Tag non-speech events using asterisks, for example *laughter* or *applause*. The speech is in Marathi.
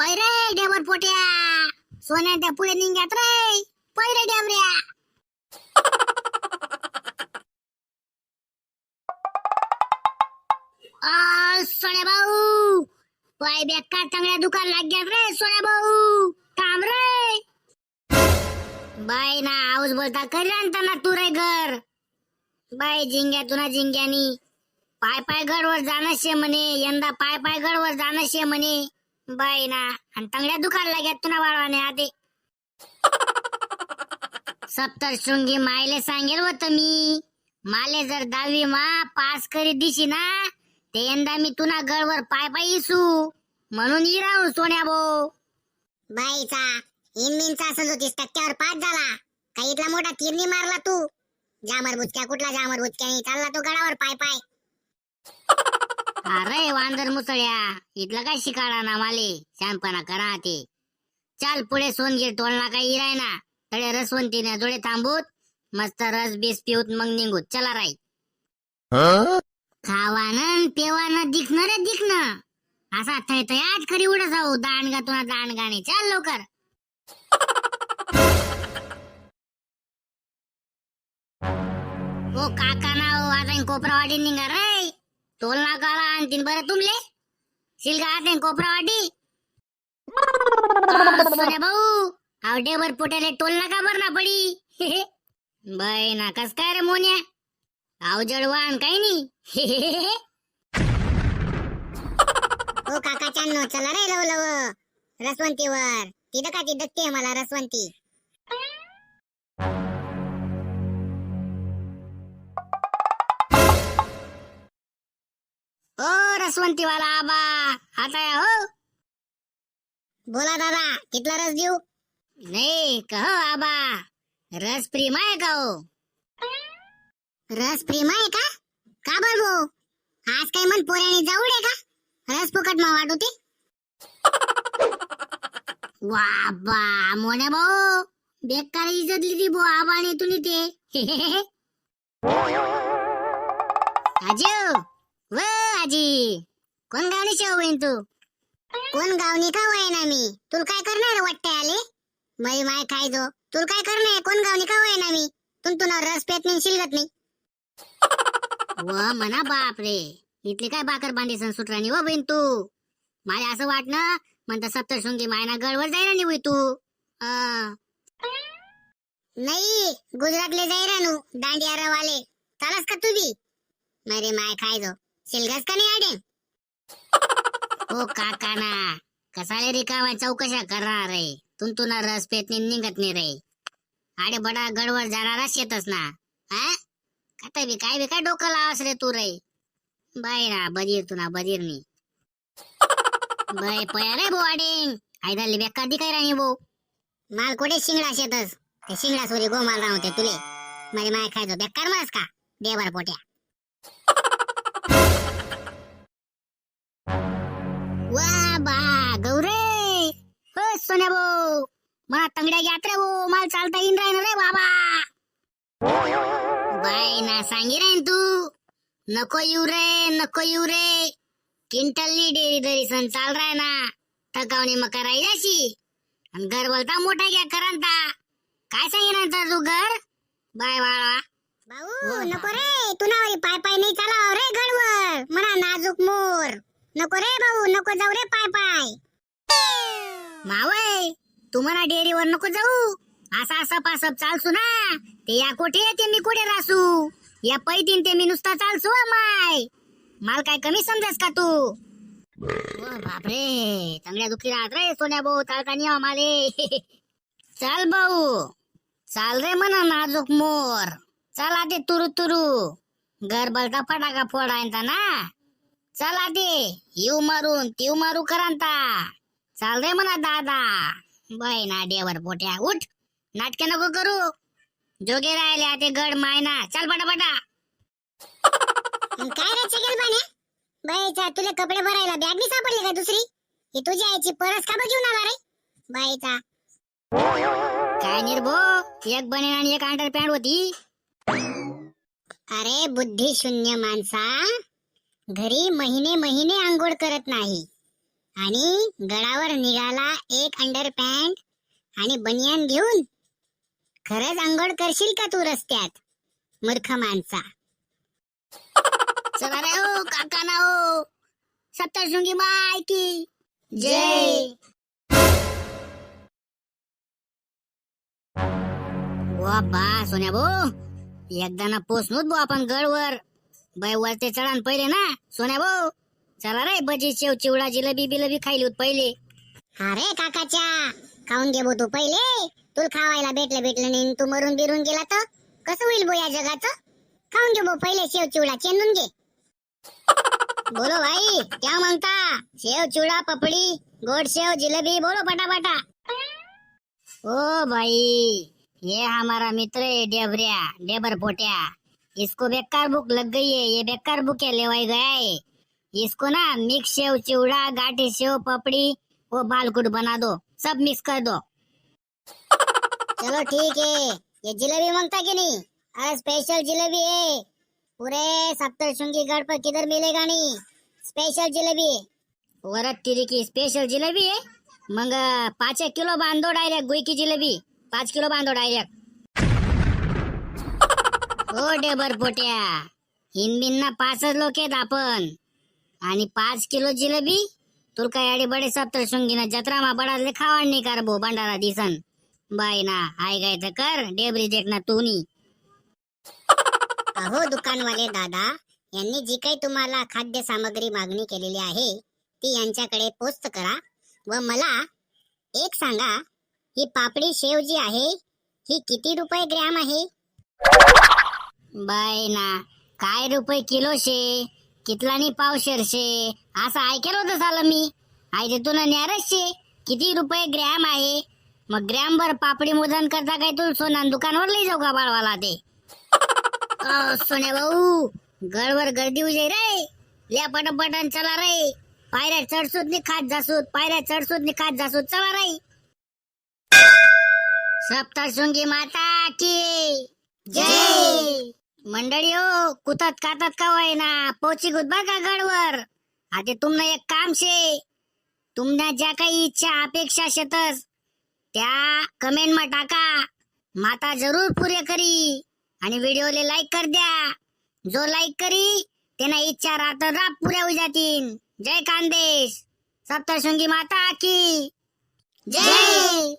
पै रे डेवर पोट्या. सोन्याच्या पुढे निघ्यात रे. पै रे डेवऱ्या आ, सोन्या भाऊ. पाय बेकार चांगल्या दुकान लाग्यात रे सोन्या भाऊ. थांब रे. बाय ना आऊस बोलता करी आणताना तू रे घर. बाय जिंग्या तुना जिंग्यानी. पाय पाय गडवर जाणं शे म्हणे. यंदा पाय पाय गडवर जाणं शे म्हणे. बाई ना आणि चांगल्या दुकान लाग्यात तुना वाळवाने आधी. *laughs* सप्तर शृंगी मायले सांगेल होत मी. माले जर दहावी मा पास करी दिशी ना ते यंदा मी तुना गडवर पाय पाय इसू. म्हणून इराव सोन्या भाऊ. बाईचा इनमिनचा असं होतीस टक्क्यावर पास झाला काही इथला मोठा तिरणी मारला तू? जामर बुचक्या कुठला जामर बुचक्या चालला तो गडावर पाय पाय. *laughs* अरे वांदर मुसळ्या इथलं काय शिकाडा ना माले? शहाणपणा करा ते चाल पुढे सोनगीर टोलना काही इराय ना. तळे रसवंतीने जोडे थांबूत मस्त रस बीस पिऊत मग निघूत. चला राई. खावानं पेवानं दिखणं रे दिखणं. असा थय थय आज खरी उडत जाऊ दांड तुला दांड चल चाल लवकर. ओ काका ना ओ आता कोपरावाडी निघा रे. टोल नाकाला आणतीन बरं तुमले. शिलगा कोपरा कोपरावाडी सोन्या भाऊ. आवडेवर पोट्याले टोल नाका भर ना पडी. *laughs* बाय ना कस काय रे मोन्या? अवजड वाहन काही नाही हो *laughs* काकाच्या चला रे लव लव रसवंतीवर. तिथं का ती दत्ती मला रसवंती? ओ आबा. आता या हो. बोला दादा कितला रस देऊ? नाही कहो आबा. रस प्रेम आहे का हो? रस प्रेम आहे का? का बर भाऊ? आज काय मन पोऱ्याने जाऊ दे का? रस फुकट मग वाट होती वा बा मोने भाऊ. बेकार इज्जत लिहिली भो आबाने तुनी ते. *laughs* आजी व आजी कोण गावनी शेव बहीण तू? कोण गावनी का वय ना मी? तुला काय करणार वाटते आले? मै माय खाय जो तुला काय करणार कोण गावनी का वय ना मी? तुम तुला रस पेत नाही शिलगत नाही. *laughs* व म्हणा बाप रे इथली काय बाकर बांधी सण सुटरानी व बहीण तू? मला असं वाटणं? म्हणता सप्तशृंगी मायना गडवर जायला निवय तू? अं. नाही गुजरातले जाय रानू दांडिया रवाले चालस का तू बी? मरे माय खाय जो शिलगास का नाही आडे? *laughs* ओ काका ना कसाले रिकामा चौकशा करणार रे? तुंतुना रस पेत नाही निघत नाही रे. आडे बडा गडवर जाणारा शेतच ना. हा आता बी काय बी काय डोकं लावस रे तू रे? बाय ना बजीर तू ना बजीर नी बाय पया रे बो आडेंग आयदाली बेकार दी काय राणी बो माल कोठे शिंगडा शेतस? ते शिंगडा सोरी गो माल राहते तुले. माझे माय खायचो बेकार मास का? देवर पोट्या. वा बा गौरे! हो सोन्या भाऊ! मला तंगड्या घ्यात रे भाऊ मला चालता येईन राहीन रे बाबा! बाय ना सांगी राहीन तू नको येऊ रे नको येऊ रे! किंटलनी डेरी दरी सण चाल राय ना थकावणी मग करायची अशी आणि घर बोलता मोठा घ्या करंता. काय सांगेन तर तू घर? बाय बाळा. भाऊ नको रे! तुनावरी पाय पाय नाही चालाव रे घरवर. म्हणा नाजूक मोर. नको रे भाऊ नको जाऊ रे पाय पाय. मावय तू म्हणा डेअरीवर नको जाऊ. असा असा पासप चालसू ना. ते या कोठे येते मी कुठे रासू? या पैतीन ते मी नुसता चालसू माय. माल काय कमी समजास का तू? बापरे चांगल्या दुखी राहत रे सोन्या भाऊ चालतानी माले. चाल भाऊ. चाल रे म्हणा नाजूक मोर. चला ते तुरु तुरु. घर बलता फटाका फोडायचा ना. चला ते येऊ मारून तीव मारू करांता चाल रे म्हणा दादा. बाय ना डेवर पोट्या उठ. नाटक नको करू. जोगे राहिले ते गड मायना. चल पटापटा. *laughs* काय रे चिकल पाण्या बाईचा तुला कपडे भरायला बॅग नाही सापडली का दुसरी? ही तुझी आईची परस का घेऊन आला रे? बाईचा काय निर्भो? एक बनेन आणि एक अंडर पॅन्ट होती. अरे बुद्धी शून्य माणसा. घरी महिने महिने आंघोळ करत नाही. आणि गडावर निघाला एक अंडर पॅन्ट आणि बनियान घेऊन. खरंच आंघोळ करशील का तू रस्त्यात? मूर्ख माणसा. *laughs* हो, काका ना हो. सप्तशृंगी माय की. जय. वा बा सोन्या भाऊ. एकदा ना पोचलोच भाऊ आपण गडवर. बाय वरते चढान पहिले ना सोन्या भाऊ. चला रे भजी शेव चिवडा जिलेबी बिलबी खायली होत पहिले. अरे काकाच्या खाऊन घे भाऊ तू पहिले. तुला खावायला भेटलं भेटलं नाही तू मरून बिरून गेला तर? कसं होईल भाऊ या जगाचं? खाऊन घे भाऊ पहिले शेव चिवडा चेंदून घे. बोलो भाई क्या मांगता? शेव चिवडा पपड़ी गोड शेव जिलेबी बोलो पटापटा. ओ भाई ये हमारा मित्र है डेबरिया डेबर पोटिया. इसको बेकार भूख लग गई है, ये बेकार भूखे लेवाई गया है इसको ना मिक्स सेव, चिवड़ा, गाठी सेव, पपड़ी, वो बालकुट बना दो, सब मिक्स कर दो। चलो ठीक है, ये जिलेबी माँगता कि नहीं? अरे स्पेशल जिलेबी है। पूरे सप्तशृंगी गढ़ पर किधर मिलेगा नहीं? स्पेशल जिलेबी। है वरद तिरी की स्पेशल जिलेबी है? मग पाच किलो बांधो डायरेक्ट, गुई की जिलेबी। पाच किलो बांधो डायरेक्ट। हो डेबर पोट्या. हिंदींना पाचच लोक आहेत आपण. आणि पाच किलो जिलेबी तुला काय अडे बडे सप्तर शुंगीना जत्रा मा बडाले खावाड कर भो भंडारा दिसन. बाई ना हाय गाय तर कर डेबरी देख ना तुनी. अहो दुकानवाले दादा यांनी जी काही तुम्हाला खाद्य सामग्री मागणी केलेली आहे ती यांच्याकडे पोस्ट करा व मला एक सांगा ही पापडी शेव जी आहे ही किती रुपये ग्रॅम आहे? बाय ना काय रुपये किलो शे? कितलानी पावशेर शे? असं ऐकेल होतं झालं मी. आयते तुला न्यारच शे. किती रुपये ग्रॅम आहे? मग ग्रॅम भर पापडी मोजन करता काय तू? सोना दुकानवर लई जाऊ का बाळवाला ते? सोन्या भाऊ? गडवर गर्दी उजे रे. लिया पटपटन चला रे. पायऱ्या चढसूत नि खात जासूत पायऱ्या चढसूत नि खात जासूत चला रे. सप्तशृंगी माता की जय! मंडळी हो कुतात कातात का ना पोची गुदबा का गडवर? आता तुमनं एक काम शे. तुमना ज्या काही इच्छा अपेक्षा शेतस त्या कमेंट मा टाका. माता जरूर पुरे करी. आणि व्हिडिओले लाईक कर द्या. जो लाईक करी त्यांना इच्छा रात राब पुऱ्या होऊ जातील जय कांदेश. सप्तशृंगी माता की. जय!